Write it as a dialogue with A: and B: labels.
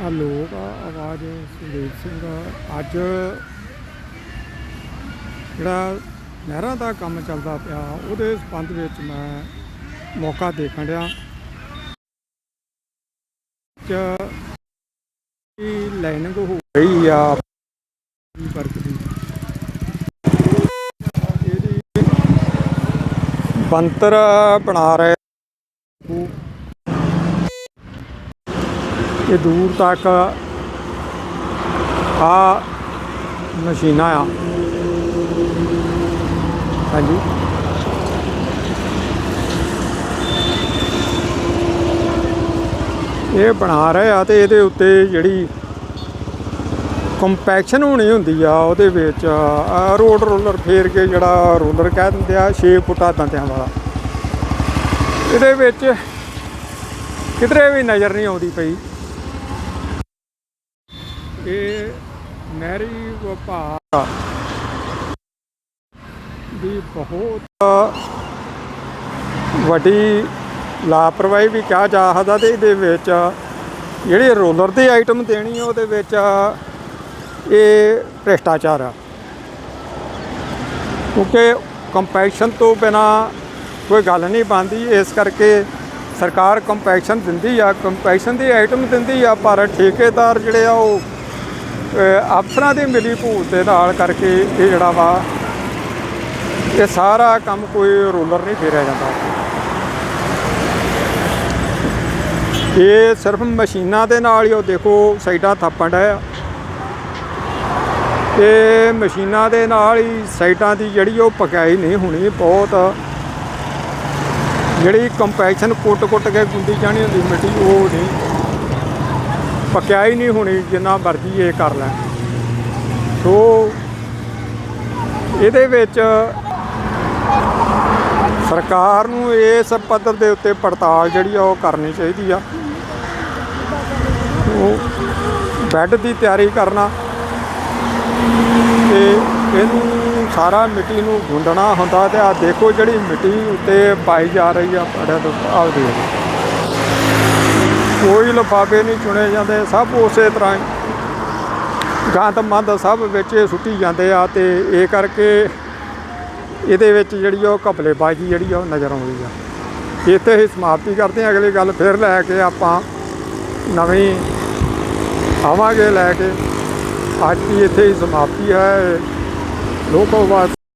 A: ਆ ਲੋਕ ਆ, ਆਵਾਜ਼ ਸੁਦੇਵ ਸਿੰਘ ਅੱਜ ਜਿਹੜਾ ਨਹਿਰਾਂ ਦਾ ਕੰਮ ਚੱਲਦਾ ਪਿਆ, ਉਹਦੇ ਸੰਬੰਧ ਵਿੱਚ ਮੈਂ ਮੌਕਾ ਦੇਖਣ ਡਿਆ। ਚ ਲਾਈਨਿੰਗ ਹੋ ਰਹੀ ਆ? ਵਰਕ ਦੀ ਇਹਦੀ ਬੰਤਰ ਬਣਾ ਰਹੇ ਇਹ ਦੂਰ ਤੱਕ ਆ ਮਸ਼ੀਨਾਂ ਆ। ਹਾਂਜੀ। ਇਹ ਬਣਾ ਰਹੇ ਆ ਤੇ ਇਹਦੇ ਉੱਤੇ ਜਿਹੜੀ ਕੰਪੈਕਸ਼ਨ ਹੋਣੀ ਹੁੰਦੀ ਆ, ਉਹਦੇ ਵਿੱਚ ਰੋਡ ਰੋਲਰ ਫੇਰ ਕੇ ਜਿਹੜਾ ਰੋਲਰ ਕਹਿ ਦਿੰਦੇ ਆ 6 ਫੁੱਟਾ ਦੰਦਿਆਂ ਵਾਲਾ। ਇਹਦੇ ਵਿੱਚ ਕਿਧਰੇ ਵੀ ਨਜ਼ਰ ਨਹੀਂ ਆਉਂਦੀ ਪਈ। ਇਹ ਨਹਿਰੀ ਵਿਭਾਗ ਦੀ ਬਹੁਤ ਵੱਡੀ ਲਾਪਰਵਾਹੀ ਵੀ ਕਿਹਾ ਜਾ ਸਕਦਾ ਤੇ ਇਹਦੇ ਵਿੱਚ ਜਿਹੜੀ ਰੋਲਰ ਦੀ ਆਈਟਮ ਦੇਣੀ ਉਹਦੇ ਵਿੱਚ ਇਹ ਭ੍ਰਿਸ਼ਟਾਚਾਰ ਆ। ਕਿਉਂਕਿ ਕੰਪੈਸ਼ਨ ਤੋਂ ਬਿਨਾ ਕੋਈ ਗੱਲ ਨਹੀਂ ਬਣਦੀ। ਇਸ ਕਰਕੇ ਸਰਕਾਰ ਕੰਪੈਸ਼ਨ ਦਿੰਦੀ ਆ। ਕੰਪੈਸ਼ਨ ਦੀ ਆਈਟਮ ਦਿੰਦੀ ਆ, ਪਰ ਠੇਕੇਦਾਰ ਜਿਹੜੇ ਆ, ਉਹ ਅਫਸਰਾਂ ਦੀ ਮਿਲੀ ਭੂਤ ਦੇ ਨਾਲ ਕਰਕੇ ਇਹ ਜਿਹੜਾ ਵਾ, ਇਹ ਸਾਰਾ ਕੰਮ ਕੋਈ ਰੋਲਰ ਨਹੀਂ ਫੇਰਿਆ ਜਾਂਦਾ। ਇਹ ਸਿਰਫ ਮਸ਼ੀਨਾਂ ਦੇ ਨਾਲ ਹੀ ਉਹ ਦੇਖੋ ਸਾਈਡਾਂ ਥੱਪਣ ਡਿਆ ਆ। ਤੇ ਮਸ਼ੀਨਾਂ ਦੇ ਨਾਲ ਹੀ ਸਾਈਟਾਂ ਦੀ ਜਿਹੜੀ ਉਹ ਪਕਾਈ ਨਹੀਂ ਹੋਣੀ ਬਹੁਤ। ਜਿਹੜੀ ਕੰਪੈਸ਼ਨ ਕੁੱਟ-ਕੁੱਟ ਕੇ ਗੁੰਦੀ ਜਾਣੀ ਹੁੰਦੀ ਮਿੱਟੀ, ਉਹ ਨਹੀਂ। ਪਕਿਆ ਹੀ ਨਹੀਂ ਹੋਣੀ, ਜਿੰਨਾ ਮਰਜ਼ੀ ਇਹ ਕਰ ਲੈਣ। ਸੋ ਇਹਦੇ ਵਿੱਚ ਸਰਕਾਰ ਨੂੰ ਇਸ ਪੱਧਰ ਦੇ ਉੱਤੇ ਪੜਤਾਲ ਜਿਹੜੀ ਆ ਉਹ ਕਰਨੀ ਚਾਹੀਦੀ ਆ। ਉਹ ਬੈੱਡ ਦੀ ਤਿਆਰੀ ਕਰਨਾ ਤੇ ਇਹਨੂੰ ਸਾਰਾ ਮਿੱਟੀ ਨੂੰ ਗੁੰਡਣਾ ਹੁੰਦਾ ਤੇ ਆ ਦੇਖੋ ਜਿਹੜੀ ਮਿੱਟੀ ਉੱਤੇ ਪਾਈ ਜਾ ਰਹੀ ਆ ਪੜਿਆ ਤੋਂ ਆਹ ਦੇਖੋ ਕੋਈ ਲਿਫਾਫੇ ਨਹੀਂ ਚੁਣੇ ਜਾਂਦੇ, ਸਭ ਉਸੇ ਤਰ੍ਹਾਂ ਹੀ। ਗੰਦ ਮੰਦ ਸਭ ਵਿੱਚ ਸੁੱਟੀ ਜਾਂਦੇ ਆ ਤੇ ਇਹ ਕਰਕੇ ਇਹਦੇ ਵਿੱਚ ਜਿਹੜੀ ਉਹ ਘਪਲੇਬਾਜ਼ੀ ਜਿਹੜੀ ਆ ਉਹ ਨਜ਼ਰ ਆਉਂਦੀ ਆ। ਇੱਥੇ ਹੀ ਸਮਾਪਤੀ ਕਰਦੇ ਹਾਂ, ਅਗਲੀ ਗੱਲ ਫਿਰ ਲੈ ਕੇ ਆਪਾਂ ਨਵੀਂ ਆਵਾਂਗੇ ਲੈ ਕੇ। ਅੱਜ ਦੀ ਇੱਥੇ ਹੀ ਸਮਾਪਤੀ ਹੈ। ਲੋਕੋਵਾਦ